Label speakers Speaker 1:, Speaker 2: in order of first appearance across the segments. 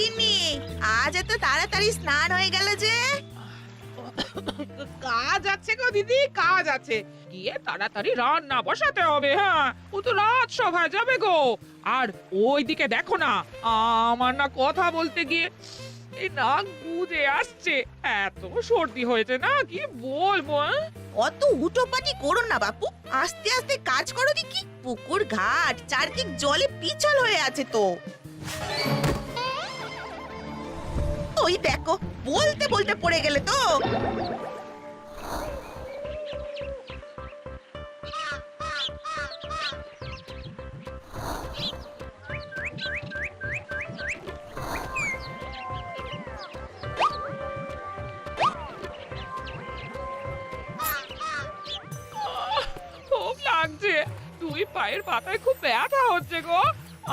Speaker 1: গিন্নি আজ এত তাড়াতাড়ি স্নান হয়ে গেল যে।
Speaker 2: কাজ আছে গো দিদি কাজ আছে। গিয়ে তাড়াতাড়ি রান্না বসাতে হবে হ্যাঁ? ও তো রাত সভায় যাবে গো। আর ওইদিকে দেখো না আমার না কথা বলতে গিয়ে এই নাক বুঝে আসছে। এত সর্দি হয়েছে না কি বলব হ্যাঁ?
Speaker 1: অত উটোপাটি করো না বাপু আস্তে আস্তে কাজ করো দেখি পুকুর ঘাট চারদিক জলে পিছল হয়ে আছে তো। ওই দেখো, বলতে বলতে পড়ে গেলে তো।
Speaker 2: খুব লাগছে। পায়ের খুব ব্যথা হচ্ছে গো।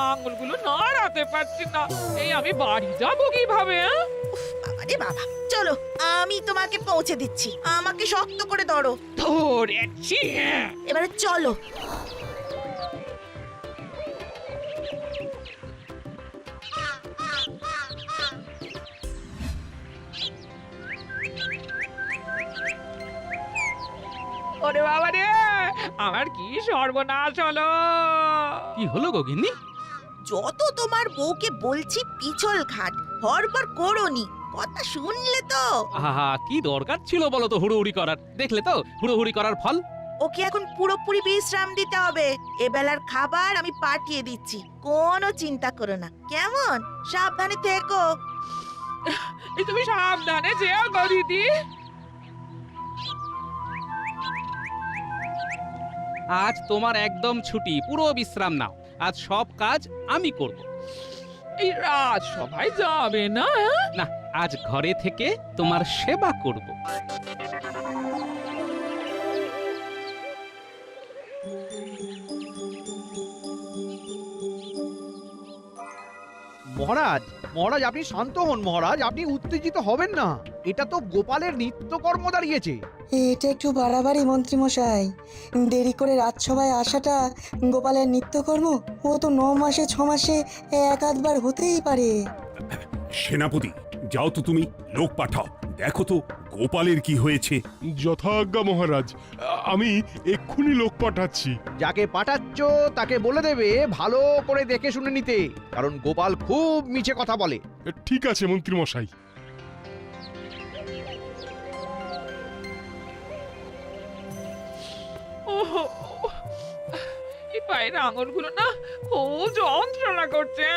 Speaker 2: আঙুলগুলো নাড়াতে পারছি না। এই আমি বাড়ি যাব কীভাবে হ্যাঁ?
Speaker 1: বাবারে বাবা চলো আমি তোমাকে পৌঁছে দিচ্ছি। আমাকে শক্ত করে ধরো।
Speaker 2: ধরেছি হ্যাঁ।
Speaker 1: এবারে চলো।
Speaker 2: ওরে বাবা রে আমার কি সর্বনাশ হলো?
Speaker 3: কি হলো গগিন্নি
Speaker 1: যত তোমার বউকে বলছি পিছল ঘাট হরবর করোনি কথা শুনলে তো।
Speaker 3: আহা কি দরকার ছিল বলো তো হুড়োহুড়ি করার? দেখলে তো হুড়োহুড়ি করার ফল।
Speaker 1: ওকে এখন পুরোপুরি বিশ্রাম দিতে হবে। এবেলার খাবার আমি পাঠিয়ে দিচ্ছি। কোনো চিন্তা করো না। কেমন? সাবধানে থেকো।
Speaker 2: এই তুমি সাবধানে যেও গো দিদি।
Speaker 3: আজ তোমার একদম ছুটি। পুরো বিশ্রাম নাও। আজ সব কাজ আমি করব।
Speaker 2: এই রাত সবাই যাবে না হ্যাঁ?
Speaker 3: না আজ ঘরে থেকে তোমার সেবা করব।
Speaker 4: মহারাজ মহারাজ আপনি শান্ত হন মহারাজ আপনি উত্তেজিত হবেন না। এটা তো গোপালের নিত্যকর্ম দাঁড়িয়েছে।
Speaker 5: এটা একটু বাড়াবাড়ি মন্ত্রীমশাই। দেরি করে রাজসভায় আসাটা গোপালের নিত্যকর্ম ও তো ন মাসে ছ মাসে এক আধবার হতেই পারে।
Speaker 6: সেনাপতি যাও তো তুমি লোক পাঠাও। দেখো তো গোপালের কি হয়েছে।
Speaker 7: যথাজ্ঞা মহারাজ আমি এক্ষুনি লোক পাঠাচ্ছি।
Speaker 4: যাকে পাঠাচ্ছ তাকে বলে দেবে ভালো করে দেখে শুনে নিতে কারণ গোপাল খুব মিছে কথা বলে।
Speaker 7: ঠিক আছে মন্ত্রীমশাই।
Speaker 2: ওহো, এই পায়ের আঙুলগুলো না ও যন্ত্রণা করছে।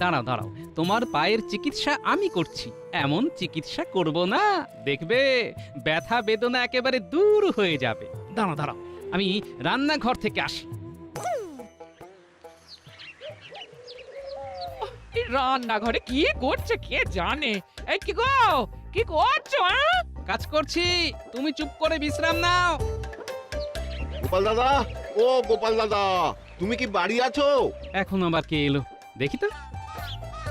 Speaker 3: দাঁড়াও দাঁড়াও। তোমার পায়ের চিকিৎসা আমি করছি। এমন চিকিৎসা করব না। দেখবে ব্যথা বেদনা একেবারে দূর হয়ে যাবে। দাঁড়াও দাঁড়াও। আমি রান্নাঘর থেকে আসি।
Speaker 2: রান্নাঘরে কি করছে কে জানে? এই কি গো? কি করছ হ্যাঁ
Speaker 3: কাজ করছি। তুমি চুপ করে বিশ্রাম নাও।
Speaker 8: গোপাল দাদা ও গোপাল দাদা তুমি কি বাড়ি আছো?
Speaker 3: এখন আবার কে এলো? দেখি তো।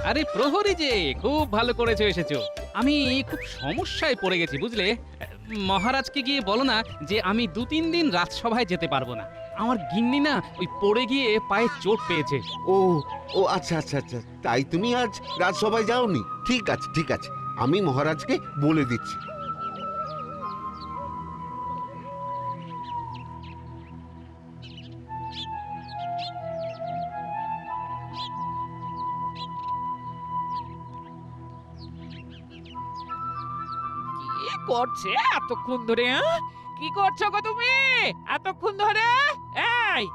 Speaker 3: আরে প্রহরী যে, খুব ভালো করেছ এসেছ। আমি খুব সমস্যায় পড়ে গেছি, বুঝলে? মহারাজকে গিয়ে বলো না যে, আমি দু তিন দিন রাজসভায় যেতে পারব না। আমার গিন্নি না ওই পড়ে গিয়ে পায়ে চোট পেয়েছে।
Speaker 8: ও ও আচ্ছা আচ্ছা আচ্ছা তাই তুমি আজ রাজসভায় যাওনি? ঠিক আছে ঠিক আছে। আমি মহারাজকে বলে দিচ্ছি।
Speaker 2: করছে এতক্ষণ ধরে হ্যাঁ? কি করছ গো তুমি? এতক্ষণ ধরে? এই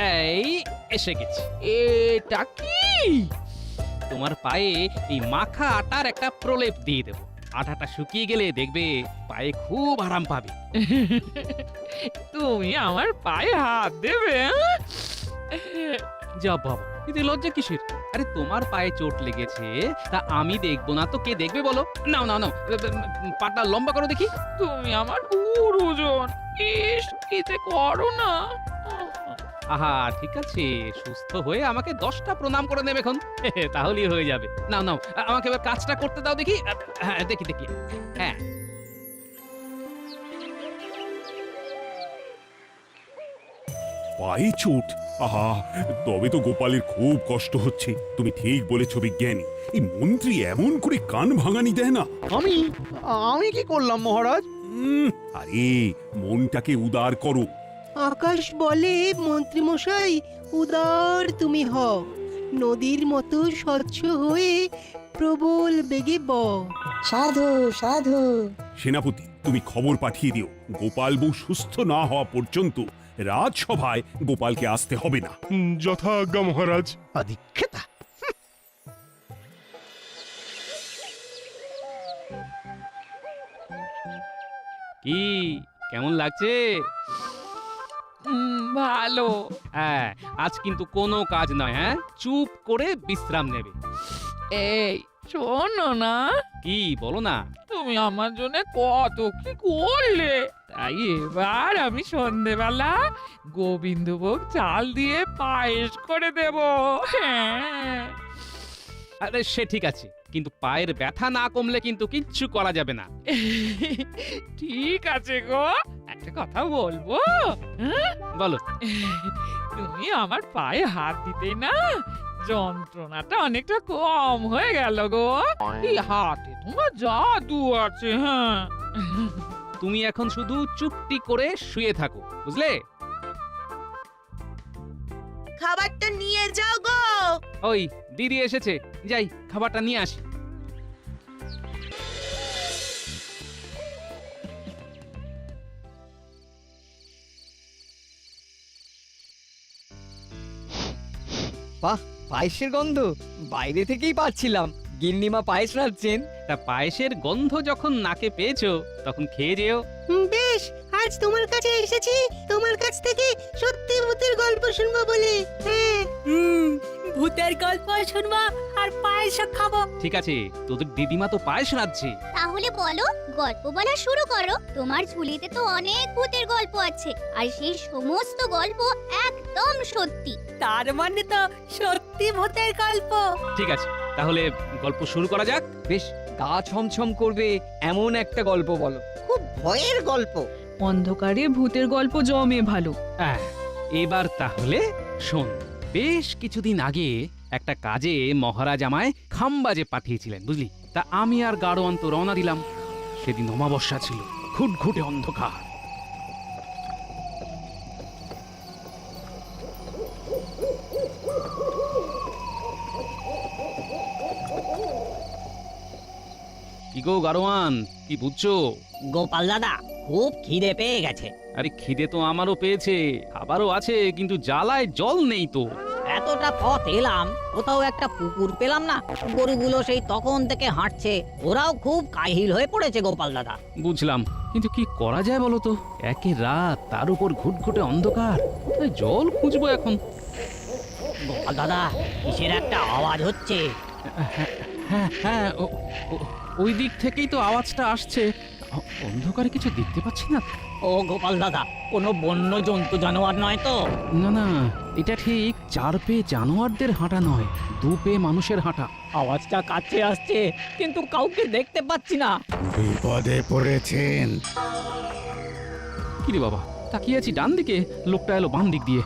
Speaker 3: এই, এসে গেছি।
Speaker 2: এটা কি?
Speaker 3: তোমার পায়ে এই মাখা আটার একটা প্রলেপ দিয়ে দেবো। আটাটা শুকিয়ে গেলে দেখবে পায়ে খুব আরাম পাবে।
Speaker 2: তুমি আমার পায়ে হাত দেবে হ্যাঁ?
Speaker 3: যা বাবা, এতে লজ্জা কিসের? আরে তোমার পায়ে চোট লেগেছে তা আমি দেখব না তো কে দেখবে বলো? নাও নাও নাও পাটা লম্বা করো দেখি।
Speaker 2: তুমি আমার গুরুজন ইস কি যে করো না?
Speaker 3: আহা ঠিক আছে সুস্থ হয়ে আমাকে দশটা প্রণাম করে নেবে এখন। তাহলেই হয়ে যাবে। নাও নাও আমাকে এবার কাজটা করতে দাও দেখি। হ্যাঁ দেখি দেখি। হ্যাঁ
Speaker 6: পায়ে চোট আহা তবে তো গোপালের খুব কষ্ট হচ্ছে। তুমি ঠিক বলেছ বিজ্ঞানী। এই মন্ত্রী এমন করে কান ভাঙানি দেয় না।
Speaker 4: আমি? আমি কি করলাম মহারাজ?
Speaker 6: উম, আরে মনটাকে উদার করো।
Speaker 9: আকাশ বলে মন্ত্রীমশাই উদার তুমি হও। নদীর মতো স্বচ্ছ হয়ে প্রবল বেগে বও।
Speaker 5: সাধু সাধু।
Speaker 6: সেনাপতি তুমি খবর পাঠিয়ে দিও। গোপাল বউ সুস্থ না হওয়া পর্যন্ত রাজসভায় গোপালকে আসতে হবে না।
Speaker 7: যথাজ্ঞা মহারাজ।
Speaker 4: আদিক্ষেতা
Speaker 3: কি কেমন লাগছে?
Speaker 2: উম, ভালো।
Speaker 3: হ্যাঁ আজ কিন্তু কোনো কাজ নয় হ্যাঁ? চুপ করে বিশ্রাম নেবে।
Speaker 2: এই শোনো না।
Speaker 3: কি বলো না।
Speaker 2: তুমি আমার জন্য কত কি করলে? তাই এবার আমি সন্ধেবেলা গোবিন্দভোগ চাল দিয়ে পায়েস করে দেব। হ্যাঁ।
Speaker 3: আরে সে ঠিক আছে কিন্তু পায়ের ব্যথা না কমলে কিন্তু কিচ্ছু করা যাবে না।
Speaker 2: ঠিক আছে গো একটা কথা বলব? হ্যাঁ?
Speaker 3: বলো।
Speaker 2: তুমি আমার পায়ে হাত দিতে না যন্ত্রণাটা অনেকটা কম হয়ে গেল গো। এই হাতে তোমার জাদু আছে হ্যাঁ।
Speaker 3: তুমি এখন শুধু চুপটি করে শুয়ে থাকো বুঝলে?
Speaker 1: খাবারটা নিয়ে যাও গো।
Speaker 3: ওই দিদি এসেছে। যাই খাবারটা নিয়ে আসি।
Speaker 10: বাহ পায়েসের গন্ধ। বাইরে থেকেই পাচ্ছিলাম। গিন্নিমা পায়েস রাখছেন
Speaker 3: তা পায়েসের গন্ধ যখন নাকে পেয়েছ তখন খেয়ে যেও।
Speaker 9: হুম, বেশ আজ তোমার কাছে এসেছি। তোমার কাছ থেকে সত্যি ভূতের গল্প শুনব বলে। হ্যাঁ।
Speaker 11: হুম ভূতের গল্প শুনব আর পায়েস খাব।
Speaker 3: ঠিক আছে তোদের দিদিমা তো পায়েস রাঁধছে।
Speaker 12: তাহলে বলো গল্প বলা শুরু করো। তোমার ঝুলিতে তো অনেক ভূতের গল্প আছে আর সেই সমস্ত গল্প একদম সত্যি।
Speaker 11: তার মানে তো সত্যি ভূতের গল্প।
Speaker 3: ঠিক আছে। তাহলে গল্প শুরু করা যাক।
Speaker 10: বেশ গা ছমছম করবে এমন একটা গল্প বলো।
Speaker 9: খুব ভয়ের গল্প।
Speaker 11: অন্ধকারে ভূতের গল্প জমে ভালো।
Speaker 3: আহ, এবার তাহলে শোন বেশ কিছুদিন আগে একটা কাজে মহারাজ আমায় খাম্বাজে পাঠিয়েছিলেন বুঝলি? তা আমি আর গাড়োয়ান তো রওনা দিলাম। সেদিন অমাবস্যা ছিল ঘুটঘুটে অন্ধকার। কি গো গাড়োয়ান? কি বুঝছ?
Speaker 10: গোপাল দাদা খুব খিদে পেয়ে গেছে।
Speaker 3: আরে খিদে তো আমারও পেয়েছে খাবারও আছে কিন্তু জ্বালায় জল নেই তো।
Speaker 10: এতটা পথ এলাম কোথাও একটা পুকুর পেলাম না গরুগুলো সেই তখন থেকে হাঁটছে ওরাও খুব কাহিল হয়ে পড়েছে গোপাল দাদা।
Speaker 3: বুঝলাম কিন্তু কি করা যায় বলো তো? একে রাত তার উপর ঘুটঘুটে অন্ধকার কোথায় জল খুঁজবো এখন।
Speaker 10: গোপাল দাদা কিসের একটা আওয়াজ হচ্ছে?
Speaker 3: হ্যাঁ হ্যাঁ ও- ওই দিক থেকেই তো আওয়াজটা আসছে। অন্ধকারে কিছু দেখতে পাচ্ছি না?
Speaker 10: ও গোপাল দাদা কোনো বন্য জন্তু জানোয়ার নয় তো?
Speaker 3: না না এটা ঠিক চার পেয়ে জানোয়ারদের হাঁটা নয় দু পেয়ে মানুষের হাঁটা।
Speaker 10: আওয়াজটা কাছে আসছে কিন্তু কাউকে দেখতে পাচ্ছি না।
Speaker 8: বিপদে পড়েছেন।
Speaker 3: কিরে বাবা তাকিয়ে আছি ডান দিকে লোকটা এলো বাম দিক দিয়ে।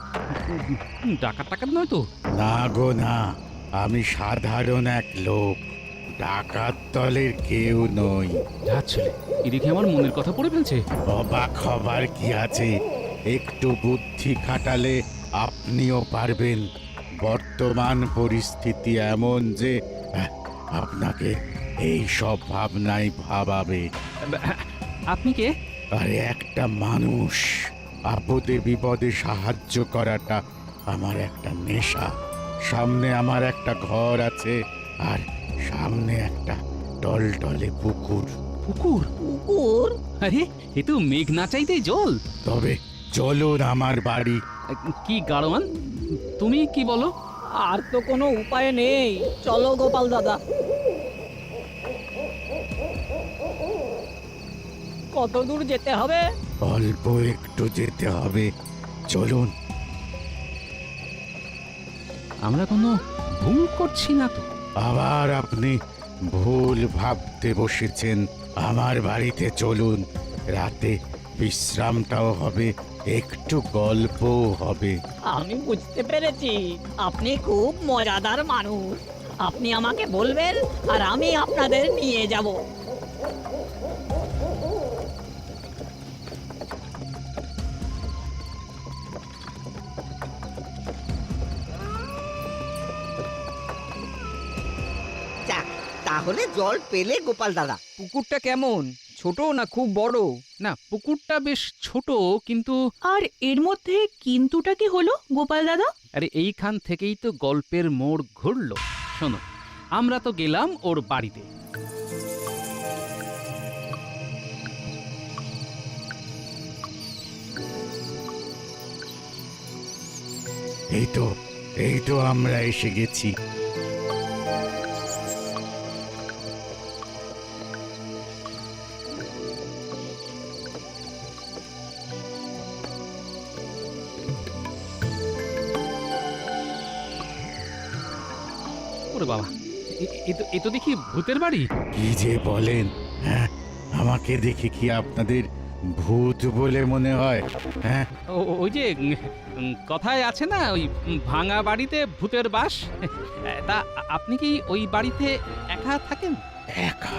Speaker 3: ডাকাত টাকাত নয় তো?
Speaker 8: না গো না আমি সাধারণ এক লোক। ডাকাত দলের কেউ নই।
Speaker 3: যাচ্ছে এদিকে আমার মনের কথা পড়ে ফেলছে।
Speaker 8: অবাক হবার কি আছে? একটু বুদ্ধি খাটালে আপনিও পারবেন। বর্তমান পরিস্থিতি এমন যে আহ, আপনাকে এই সব ভাবনাই ভাবাবে।
Speaker 3: আপনি কে?
Speaker 8: আরে একটা মানুষ। আপদে বিপদে সাহায্য করাটা আমার একটা নেশা। সামনে আমার একটা ঘর আছে। আর সামনে একটা টলটলে পুকুর।
Speaker 3: পুকুর?
Speaker 10: কুকুর
Speaker 3: আরে এ তো মেঘ না চাইতেই জল।
Speaker 8: তবে চলুন আমার বাড়ি।
Speaker 3: কি গাড়োয়ান? তুমি কি বলো?
Speaker 10: আর তো কোনো উপায় নেই। চলো গোপাল দাদা। কত দূর যেতে হবে?
Speaker 8: অল্প একটু যেতে হবে। চলুন।
Speaker 3: আমরা কোনো ভুল করছি না তো।
Speaker 8: আবার আপনি ভুল ভাবতে বসেছেন। আমার বাড়িতে চলুন। রাতে বিশ্রামটাও হবে, একটু গল্প হবে।
Speaker 10: আমি বুঝতে পেরেছি। আপনি খুব মজাদার মানুষ। আপনি আমাকে বলবেন আর আমি আপনাদের নিয়ে যাব।
Speaker 9: তাহলে জল পেলে গোপাল দাদা।
Speaker 13: পুকুরটা কেমন? ছোট না খুব বড়?
Speaker 3: না পুকুরটা বেশ ছোট কিন্তু
Speaker 11: আর এর মধ্যে কিন্তুটা কি হলো গোপাল দাদা?
Speaker 3: আরে এইখান থেকেই তো গল্পের মোড় ঘুরলো। শোনো আমরা তো গেলাম ওর বাড়িতে।
Speaker 8: এই তো এই তো আমরা এসে গেছি।
Speaker 3: ওরে বাবা। এ- তো- দেখি ভূতের বাড়ি।
Speaker 8: কি যে বলেন হ্যাঁ? আমাকে দেখে কি আপনাদের ভূত বলে মনে হয় হ্যাঁ?
Speaker 3: ওই যে কথায় আছে না ওই ভাঙা বাড়িতে ভূতের বাস? তা আপনি কি ওই বাড়িতে একা থাকেন?
Speaker 8: একা?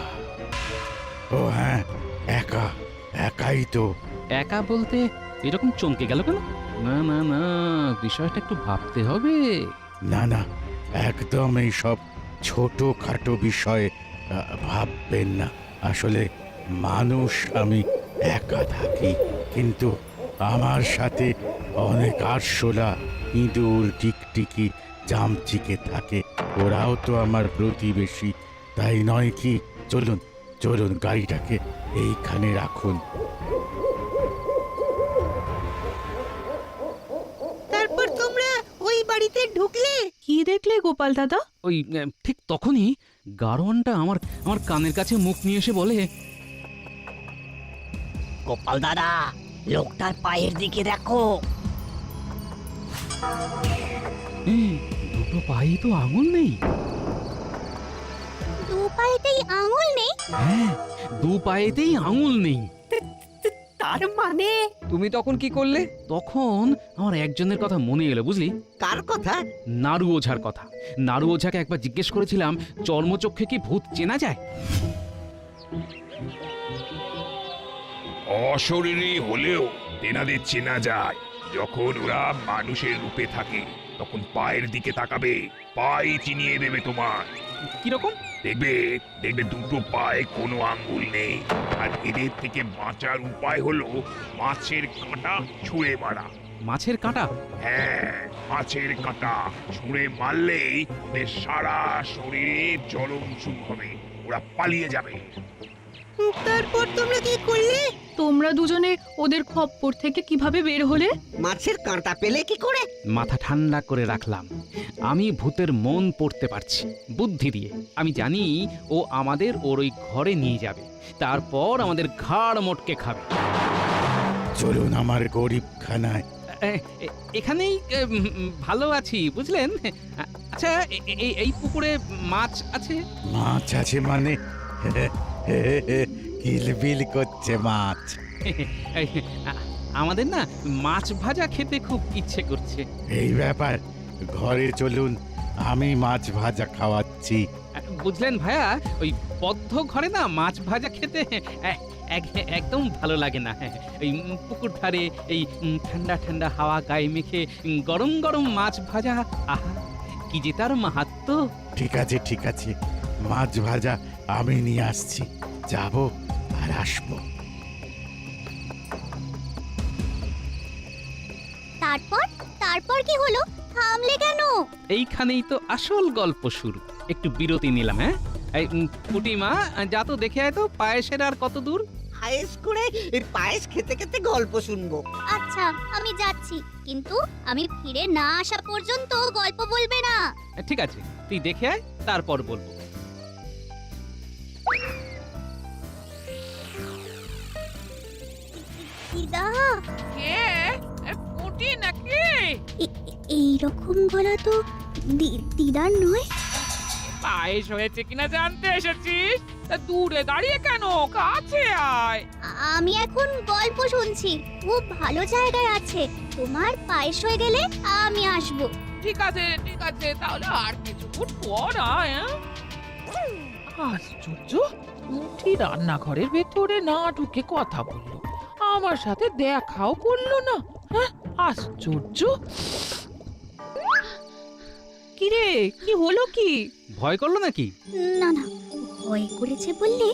Speaker 8: ও হ্যাঁ একা একাই তো।
Speaker 3: একা বলতে এরকম চমকে গেল কেন? না না না বিষয়টা একটু ভাবতে হবে।
Speaker 8: না না একদম এই সব ছোটখাটো বিষয়ে ভাববেন না। আসলে মানুষ আমি একা থাকি, কিন্তু আমার সাথে অনেক আরশোলা, ইঁদুর, টিকটিকি জামচিকে থাকে। ওরাও তো আমার প্রতিবেশী। তাই নয় কি? চলুন চলুন গাড়িটাকে এইখানে রাখুন
Speaker 9: তারপর তোমরা ওই বাড়িতে ঢুকলে
Speaker 11: কি দেখলে গোপাল দাদা?
Speaker 3: ওই ঠিক তখনই গারোয়ানটা আমার আমার কানের কাছে মুখ নিয়ে এসে বলে
Speaker 10: গোপাল দাদা লোকটার পায়ের দিকে দেখো।
Speaker 3: "এই, দুটো পায়ে তো আঙুল নেই।
Speaker 12: দু পায়েতেই আঙুল নেই?
Speaker 3: হ্যাঁ দু পায়েতেই আঙুল নেই।
Speaker 11: তার মানে?
Speaker 13: তুমি তখন কি করলে?
Speaker 3: তখন আমার একজনের কথা মনে এলো বুঝলি?
Speaker 9: কার কথা?
Speaker 3: নাড়ু ওঝার কথা। নাড়ু ওঝাকে একবার জিজ্ঞেস করেছিলাম চর্মচক্ষে কি ভূত চেনা যায়?
Speaker 6: অশরীরী হলেও তেনাদের চেনা যায়। যখন ওরা মানুষের রূপে থাকে তখন পায়ের দিকে তাকাবে পায়ে চিনিয়ে দেবে তোমার
Speaker 3: কীরকম?
Speaker 6: দেখবে দেখবে দুটো পায়ে কোনো আঙ্গুল নেই। আর এদের থেকে বাঁচার উপায় হলো মাছের কাঁটা ছুঁড়ে মারা।
Speaker 3: মাছের কাঁটা?
Speaker 6: হ্যাঁ মাছের কাঁটা ছুঁড়ে মারলেই ওদের সারা শরীরে চরম শুরু হবে। ওরা পালিয়ে যাবে।
Speaker 9: তারপর তোমরা কি করলে?
Speaker 11: তোমরা দুজনে ওদের খপ্পর থেকে কীভাবে বের হলে?
Speaker 9: মাছের কাঁটা পেলে কি করে?
Speaker 3: মাথা ঠান্ডা করে রাখলাম। আমি ভূতের মন পড়তে পারছি বুদ্ধি দিয়ে। আমি জানি ও আমাদের ওর ওই ঘরে নিয়ে যাবে। তারপর আমাদের ঘাড় মোটকে খাবে।
Speaker 8: চলুন আমার গরিবখানায়।
Speaker 3: এ- এ- এখানেই উম, ভালো আছি বুঝলেন? আচ্ছা এ- এ- এই পুকুরে মাছ আছে?
Speaker 8: মাছ আছে মানে? কিলবিল করছে মাছ।
Speaker 3: এই, আ- আমাদের না মাছ ভাজা খেতে খুব ইচ্ছে করছে।
Speaker 8: এই ব্যাপার ঘরে চলুন আমি মাছ ভাজা খাওয়াচ্ছি।
Speaker 3: বুঝলেন ভাইয়া ওই বদ্ধ ঘরে না মাছ ভাজা খেতে এ- এক- একদম ভালো লাগে না। এই উম, পুকুর ধারে এই উম, ঠান্ডা ঠান্ডা হাওয়া গায়ে মেখে উম, গরম গরম মাছ ভাজা আহা কি যে তার মাহাত্ম
Speaker 8: ঠিক আছে ঠিক আছে মাছ ভাজা আমি নিয়ে আসছি। যাব আর আসব।
Speaker 12: তারপর? তারপর কি হলো? থামলে কেন?
Speaker 3: এইখানেই তো আসল গল্প শুরু। একটু বিরতি নিলাম হ্যাঁ? এই পুটিমা যা তো দেখে আয় তো পায়েসের আর কত দূর?
Speaker 9: পায়েস করে পায়েস খেতে খেতে গল্প শুনব।
Speaker 12: আচ্ছা আমি যাচ্ছি। কিন্তু আমি ফিরে না আসা পর্যন্ত গল্প বলবে না।
Speaker 3: ঠিক আছে তুই দেখে আয় তারপর বলব।
Speaker 12: দিদা
Speaker 2: কে? পুটি নাকি?
Speaker 12: এই রকম গলা তো দিদার নয়?
Speaker 2: পায়েস হয়েছে কিনা জানতে এসেছিস তা দূরে দাঁড়িয়ে কেন? কাছে আয়।
Speaker 12: আমি এখন গল্প শুনছি। খুব ভালো জায়গায় আছে। তোমার পায়েস হয়ে গেলে আমি আসব।
Speaker 2: ঠিক আছে ঠিক আছে। তাহলে আর কিছুক্ষণ পর আয় হ্যাঁ? আশ্চর্য! মুঠি রান্নাঘরের ভেতরে না ঢুকে কথা বলল। আমার সাথে দেখাও করল না। হ্যাঁ আশ্চর্য।
Speaker 11: কিরে কি হলো কি?
Speaker 3: ভয় করল নাকি?
Speaker 12: না না ভয় করেছে বললে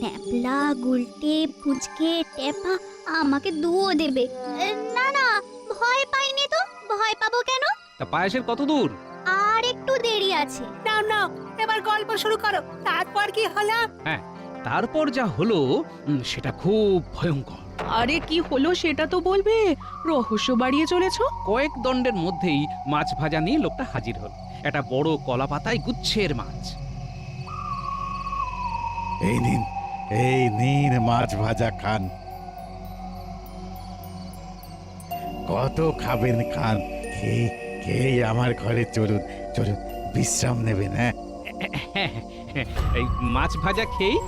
Speaker 12: ন্যাপলা গুলটে ফুচকে টেপা আমাকে দুও দেবে। না না ভয় পাইনি তো ভয় পাবো কেন?
Speaker 3: তা পায়েসের কত দূর?
Speaker 12: আর একটু দেরি আছে।
Speaker 11: নাও নাও এবার গল্প শুরু করো। তারপর কি হলো?
Speaker 3: তারপর যা হলো উম, সেটা খুব ভয়ঙ্কর।
Speaker 11: আরে কি হলো সেটা তো বলবে? রহস্য বাড়িয়ে চলেছো?
Speaker 3: কয়েক দণ্ডের মধ্যেই মাছ ভাজা নিয়ে লোকটা হাজির হলো। একটা বড় কলা পাতায় গুচ্ছের মাছ।
Speaker 8: এই নিন এই নিন মাছ ভাজা খান। কত খাবেন খান? খেয়ে খেয়ে আমার ঘরে চলুন চলুন বিশ্রাম নেবেন হ্যাঁ?
Speaker 3: এই মাছ ভাজা খেয়েই?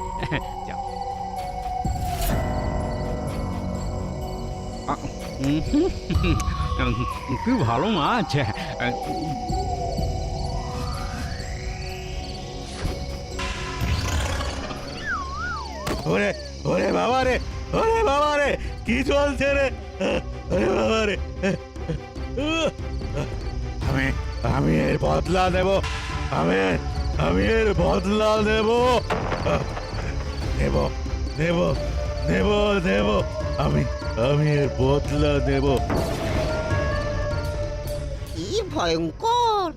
Speaker 3: কি ভালো মাছ।
Speaker 8: ওরে ওরে বাবা রে, ওরে বাবা রে, কি চলছে রে? ওরে বাবা রে। আমি আমি এর বদলা নেব আমি আমি এর বদলা নেব নেব নেব নেব নেব আমি আমি এর বদলা নেব।
Speaker 9: কি ভয়ঙ্কর।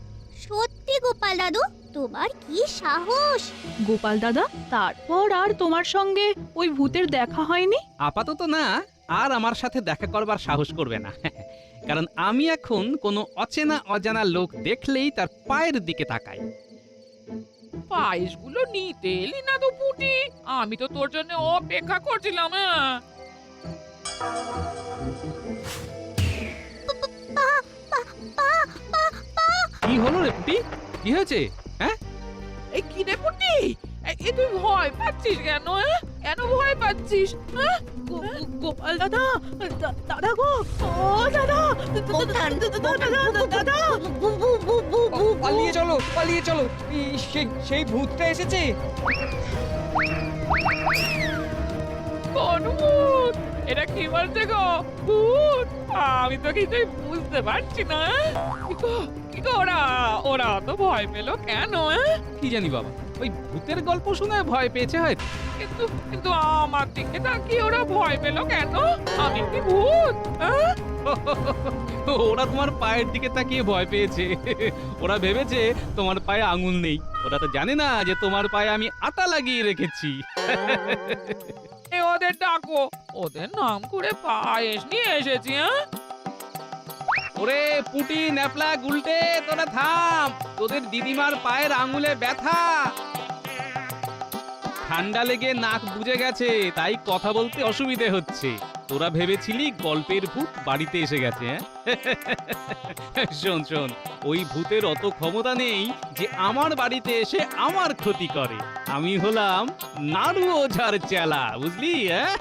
Speaker 12: সত্যি গোপাল দাদু তোমার কি সাহস?
Speaker 11: গোপাল দাদা তারপর আর তোমার সঙ্গে ওই ভূতের দেখা হয়নি?
Speaker 3: আপাতত না আর আমার সাথে দেখা করবার সাহস করবে না। কারণ আমি এখন কোনো অচেনা অজানা লোক দেখলেই তার পায়ের দিকে তাকাই।
Speaker 2: পায়েসগুলো নিতে এলি না তো পুটি। আমি তো তোর জন্য অপেক্ষা করছিলাম হ্যাঁ।
Speaker 3: কি হলো রে পুটি? কি হয়েছে?
Speaker 2: এই কি রে পুটি? এ- তুই ভয় পাচ্ছিস কেন হ্যাঁ? কেন ভয় পাচ্ছিস হ্যাঁ?
Speaker 11: গোপাল দাদা দাদা গো ও দাদা দাদা
Speaker 13: পালিয়ে চলো পালিয়ে চলো। এই, সেই সেই ভূতটা এসেছে।
Speaker 2: কোন ভূত? এটা কি বলছে গো? ভূত! আমি তো কিছুই বুঝতে পারছি না। কি গো? কি গো ওরা? ওরা তো ভয় পেল কেন হ্যাঁ?
Speaker 3: কি জানি বাবা ওই ভূতের গল্প শুনে ভয় পেয়েছে হয়
Speaker 2: কিন্তু কিন্তু আমার দিকে তাকিয়ে ওরা ভয় পেল কেন? আমি কি ভূত হ্যাঁ?
Speaker 3: ওরা তোমার পায়ের দিকে তাকিয়ে ভয় পেয়েছে। ওরা ভেবেছে তোমার পায়ে আঙুল নেই। ওরা তো জানে না যে তোমার পায়ে আমি আটা লাগিয়ে রেখেছি।
Speaker 2: ওদের ডাকো। ওদের নাম করে পায়েস নিয়ে এসেছি হ্যাঁ?
Speaker 3: ওরে পুটি ন্যাপলা গুলটে তোরা থাম। তোদের দিদিমার পায়ের আঙুলে ব্যথা। ঠান্ডা লেগে নাক বুজে গেছে তাই কথা বলতে অসুবিধে হচ্ছে। তোরা ভেবেছিলি গল্পের ভূত বাড়িতে এসে গেছে হ্যাঁ? শোন শোন, ওই ভূতের অত ক্ষমতা নেই যে আমার বাড়িতে এসে আমার ক্ষতি করে। আমি হলাম নাড়ু ওঝার চেলা, বুঝলি হ্যাঁ?